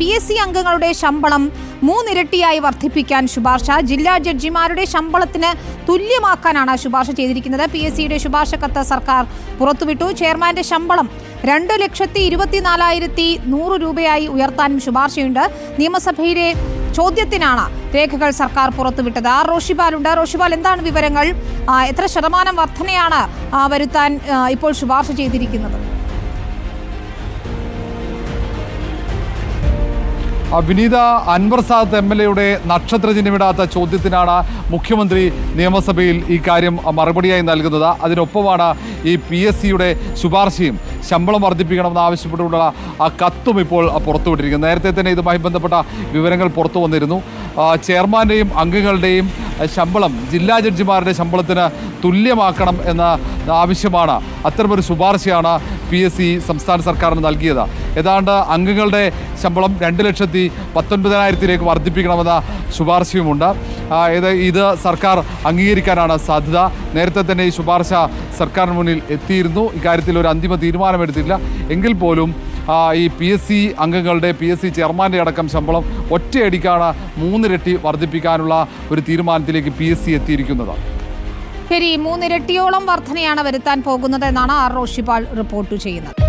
P S C അംഗങ്ങളുടെ ശമ്പളം മൂന്നിരട്ടിയായി വർദ്ധിപ്പിക്കാൻ ശുപാർശ. ജില്ലാ ജഡ്ജിമാരുടെ ശമ്പളത്തിന് തുല്യമാക്കാനാണ് ശുപാർശ ചെയ്തിരിക്കുന്നത്. പി എസ് സിയുടെ ശുപാർശ കത്ത് സർക്കാർ പുറത്തുവിട്ടു. ചെയർമാന്റെ ശമ്പളം രണ്ട് ലക്ഷത്തി ഇരുപത്തിനാലായിരത്തി നൂറ് രൂപയായി ഉയർത്താനും ശുപാർശയുണ്ട്. നിയമസഭയിലെ ചോദ്യത്തിനാണ് രേഖകൾ സർക്കാർ പുറത്തുവിട്ടത്. ആർ. റോഷിപാലുണ്ട് റോഷിപാൽ എന്താണ് വിവരങ്ങൾ? എത്ര ശതമാനം വർധനയാണ് വരുത്താൻ ഇപ്പോൾ ശുപാർശ ചെയ്തിരിക്കുന്നത്? വിനീത അൻവർ സാദത്ത് എം എൽ എയുടെ നക്ഷത്രചിഹ്നമിടാത്ത ചോദ്യത്തിനാണ് മുഖ്യമന്ത്രി നിയമസഭയിൽ ഈ കാര്യം മറുപടിയായി നൽകുന്നത്. അതിനൊപ്പമാണ് ഈ പി എസ് സിയുടെ ശുപാർശയും ശമ്പളം വർദ്ധിപ്പിക്കണമെന്ന് ആവശ്യപ്പെട്ടുകൊണ്ടുള്ള ആ കത്തും ഇപ്പോൾ പുറത്തുവിട്ടിരിക്കുന്നത്. നേരത്തെ തന്നെ ഇതുമായി ബന്ധപ്പെട്ട വിവരങ്ങൾ പുറത്തു വന്നിരുന്നു. ചെയർമാന്റെയും അംഗങ്ങളുടെയും ശമ്പളം ജില്ലാ ജഡ്ജിമാരുടെ ശമ്പളത്തിന് തുല്യമാക്കണം എന്ന ആവശ്യമാണ്. അത്തരമൊരു ശുപാർശയാണ് പി എസ് സി സംസ്ഥാന സർക്കാരിന് നൽകിയത്. ഏതാണ്ട് അംഗങ്ങളുടെ ശമ്പളം രണ്ട് ലക്ഷത്തി പത്തൊൻപതിനായിരത്തിലേക്ക് വർദ്ധിപ്പിക്കണമെന്ന ശുപാർശയുമുണ്ട്. ഇത് ഇത് സർക്കാർ അംഗീകരിക്കാനാണ് സാധ്യത. നേരത്തെ തന്നെ ഈ ശുപാർശ സർക്കാരിന് മുന്നിൽ എത്തിയിരുന്നു. ഇക്കാര്യത്തിൽ ഒരു അന്തിമ തീരുമാനമെടുത്തില്ല എങ്കിൽ പോലും ഈ പി എസ് സി അംഗങ്ങളുടെ പി എസ് സി ചെയർമാന്റെ അടക്കം ശമ്പളം ഒറ്റയടിക്കാണ് മൂന്നിരട്ടി വർദ്ധിപ്പിക്കാനുള്ള ഒരു തീരുമാനത്തിലേക്ക് പി എസ് സി എത്തിയിരിക്കുന്നത്. ശരി മൂന്നിരട്ടിയോളം വർധനയാണ് വരുത്താൻ പോകുന്നത് എന്നാണ് ആർ റോഷിപാൾ റിപ്പോർട്ട് ചെയ്യുന്നത്.